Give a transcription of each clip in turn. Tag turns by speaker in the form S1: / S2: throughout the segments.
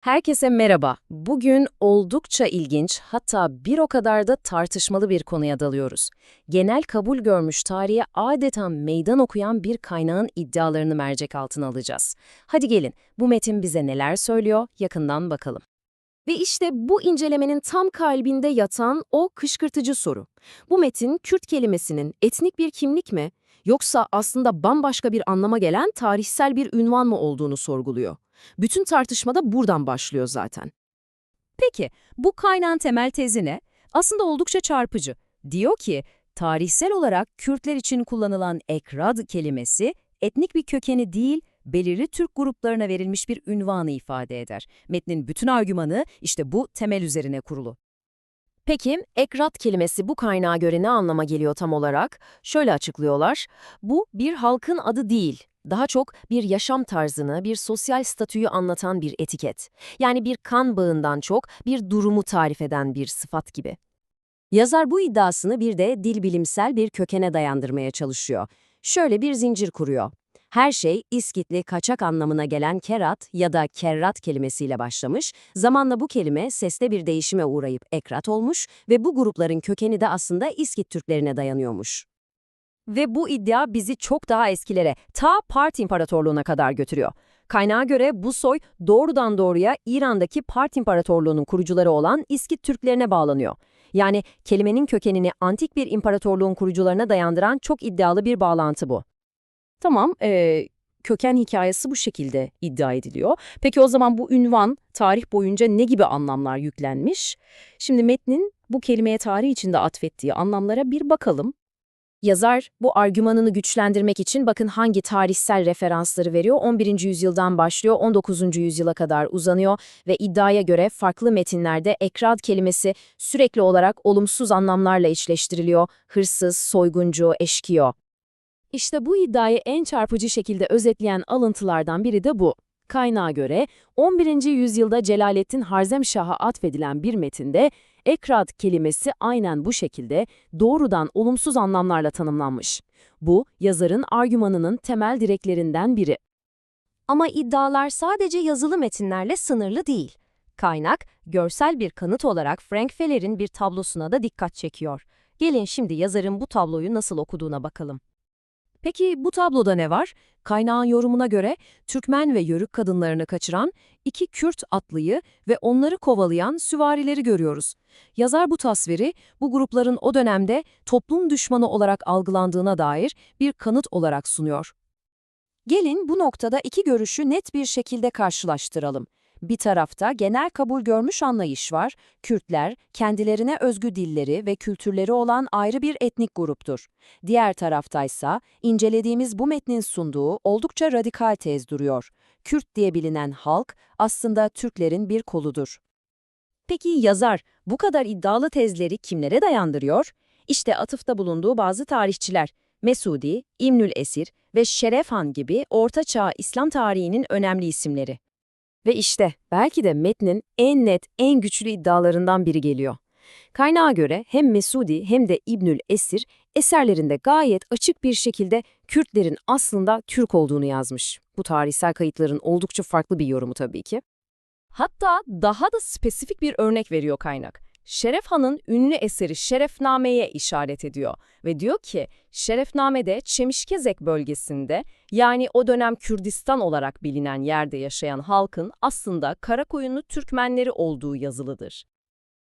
S1: Herkese merhaba. Bugün oldukça ilginç, hatta bir o kadar da tartışmalı bir konuya dalıyoruz. Genel kabul görmüş tarihe adeta meydan okuyan bir kaynağın iddialarını mercek altına alacağız. Hadi gelin, bu metin bize neler söylüyor, yakından bakalım. Ve işte bu incelemenin tam kalbinde yatan o kışkırtıcı soru. Bu metin Kürt kelimesinin etnik bir kimlik mi, yoksa aslında bambaşka bir anlama gelen tarihsel bir ünvan mı olduğunu sorguluyor. Bütün tartışma da buradan başlıyor zaten. Peki, bu kaynağın temel tezi ne? Aslında oldukça çarpıcı. Diyor ki, tarihsel olarak Kürtler için kullanılan ekrad kelimesi, etnik bir kökeni değil, belirli Türk gruplarına verilmiş bir ünvanı ifade eder. Metnin bütün argümanı işte bu temel üzerine kurulu. Peki, ekrat kelimesi bu kaynağa göre ne anlama geliyor tam olarak? Şöyle açıklıyorlar, bu bir halkın adı değil, daha çok bir yaşam tarzını, bir sosyal statüyü anlatan bir etiket. Yani bir kan bağından çok bir durumu tarif eden bir sıfat gibi. Yazar bu iddiasını bir de dil bilimsel bir kökene dayandırmaya çalışıyor. Şöyle bir zincir kuruyor. Her şey İskitli kaçak anlamına gelen kerat ya da kerrat kelimesiyle başlamış, zamanla bu kelime seste bir değişime uğrayıp ekrat olmuş ve bu grupların kökeni de aslında İskit Türklerine dayanıyormuş. Ve bu iddia bizi çok daha eskilere, ta Part İmparatorluğu'na kadar götürüyor. Kaynağa göre bu soy doğrudan doğruya İran'daki Part İmparatorluğu'nun kurucuları olan İskit Türklerine bağlanıyor. Yani kelimenin kökenini antik bir imparatorluğun kurucularına dayandıran çok iddialı bir bağlantı bu. Tamam, ee, köken hikayesi bu şekilde iddia ediliyor. Peki o zaman bu ünvan tarih boyunca ne gibi anlamlar yüklenmiş? Şimdi metnin bu kelimeye tarih içinde atfettiği anlamlara bir bakalım. Yazar bu argümanını güçlendirmek için bakın hangi tarihsel referansları veriyor. 11. yüzyıldan başlıyor, 19. yüzyıla kadar uzanıyor ve iddiaya göre farklı metinlerde ekrad kelimesi sürekli olarak olumsuz anlamlarla eşleştiriliyor. Hırsız, soyguncu, eşkıyo. İşte bu iddiayı en çarpıcı şekilde özetleyen alıntılardan biri de bu. Kaynağa göre 11. yüzyılda Celaleddin Harzemşah'a atfedilen bir metinde ekrad kelimesi aynen bu şekilde doğrudan olumsuz anlamlarla tanımlanmış. Bu, yazarın argümanının temel direklerinden biri. Ama iddialar sadece yazılı metinlerle sınırlı değil. Kaynak, görsel bir kanıt olarak Frank Feller'in bir tablosuna da dikkat çekiyor. Gelin şimdi yazarın bu tabloyu nasıl okuduğuna bakalım. Peki bu tabloda ne var? Kaynağın yorumuna göre Türkmen ve Yörük kadınlarını kaçıran iki Kürt atlıyı ve onları kovalayan süvarileri görüyoruz. Yazar bu tasviri bu grupların o dönemde toplum düşmanı olarak algılandığına dair bir kanıt olarak sunuyor. Gelin bu noktada iki görüşü net bir şekilde karşılaştıralım. Bir tarafta genel kabul görmüş anlayış var, Kürtler kendilerine özgü dilleri ve kültürleri olan ayrı bir etnik gruptur. Diğer taraftaysa incelediğimiz bu metnin sunduğu oldukça radikal tez duruyor. Kürt diye bilinen halk aslında Türklerin bir koludur. Peki yazar bu kadar iddialı tezleri kimlere dayandırıyor? İşte atıfta bulunduğu bazı tarihçiler, Mesudi, İmnül Esir ve Şerefhan gibi Orta Çağ İslam tarihinin önemli isimleri. Ve işte belki de metnin en net, en güçlü iddialarından biri geliyor. Kaynağa göre hem Mesudi hem de İbnül Esir eserlerinde gayet açık bir şekilde Kürtlerin aslında Türk olduğunu yazmış. Bu tarihsel kayıtların oldukça farklı bir yorumu tabii ki. Hatta daha da spesifik bir örnek veriyor kaynak. Şeref Han'ın ünlü eseri Şerefname'ye işaret ediyor ve diyor ki Şerefname'de Çemişkezek bölgesinde yani o dönem Kürdistan olarak bilinen yerde yaşayan halkın aslında Karakoyunlu Türkmenleri olduğu yazılıdır.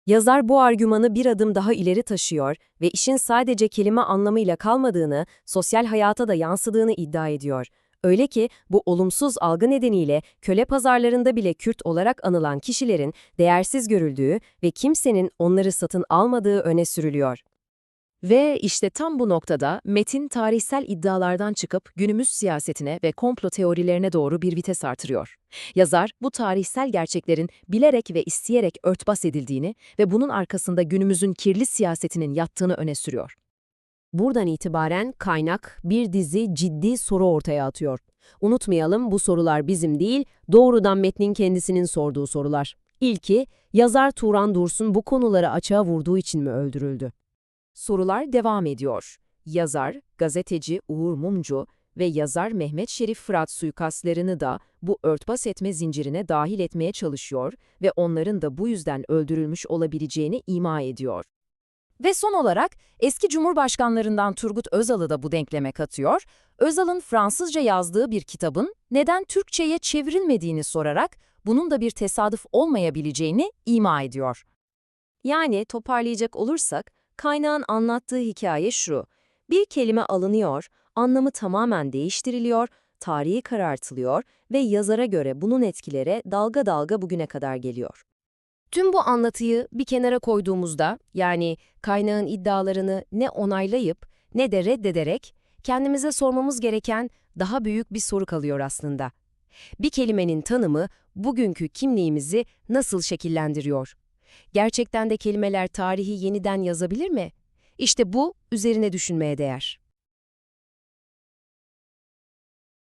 S1: Yazar bu argümanı bir adım daha ileri taşıyor ve işin sadece kelime anlamıyla kalmadığını, sosyal hayata da yansıdığını iddia ediyor. Öyle ki bu olumsuz algı nedeniyle köle pazarlarında bile Kürt olarak anılan kişilerin değersiz görüldüğü ve kimsenin onları satın almadığı öne sürülüyor. Ve işte tam bu noktada metin tarihsel iddialardan çıkıp günümüz siyasetine ve komplo teorilerine doğru bir vites artırıyor. Yazar bu tarihsel gerçeklerin bilerek ve isteyerek örtbas edildiğini ve bunun arkasında günümüzün kirli siyasetinin yattığını öne sürüyor. Buradan itibaren kaynak bir dizi ciddi soru ortaya atıyor. Unutmayalım bu sorular bizim değil, doğrudan metnin kendisinin sorduğu sorular. İlki, yazar Turan Dursun bu konuları açığa vurduğu için mi öldürüldü? Sorular devam ediyor. Yazar, gazeteci Uğur Mumcu,
S2: ve yazar Mehmet Şerif Fırat suikastlarını da bu örtbas etme zincirine dahil etmeye çalışıyor ve onların da bu yüzden öldürülmüş olabileceğini ima ediyor. Ve son olarak eski Cumhurbaşkanlarından Turgut Özal'ı da bu denkleme katıyor. Özal'ın Fransızca yazdığı bir kitabın neden Türkçe'ye çevrilmediğini sorarak bunun da bir tesadüf olmayabileceğini ima ediyor.
S1: Yani toparlayacak olursak, kaynağın anlattığı hikaye şu. Bir kelime alınıyor, anlamı tamamen değiştiriliyor, tarihi karartılıyor ve yazara göre bunun etkileri dalga dalga bugüne kadar geliyor. Tüm bu anlatıyı bir kenara koyduğumuzda, yani kaynağın iddialarını ne onaylayıp ne de reddederek kendimize sormamız gereken daha büyük bir soru kalıyor aslında. Bir kelimenin tanımı bugünkü kimliğimizi nasıl şekillendiriyor? Gerçekten de kelimeler tarihi yeniden yazabilir mi? İşte bu üzerine düşünmeye değer.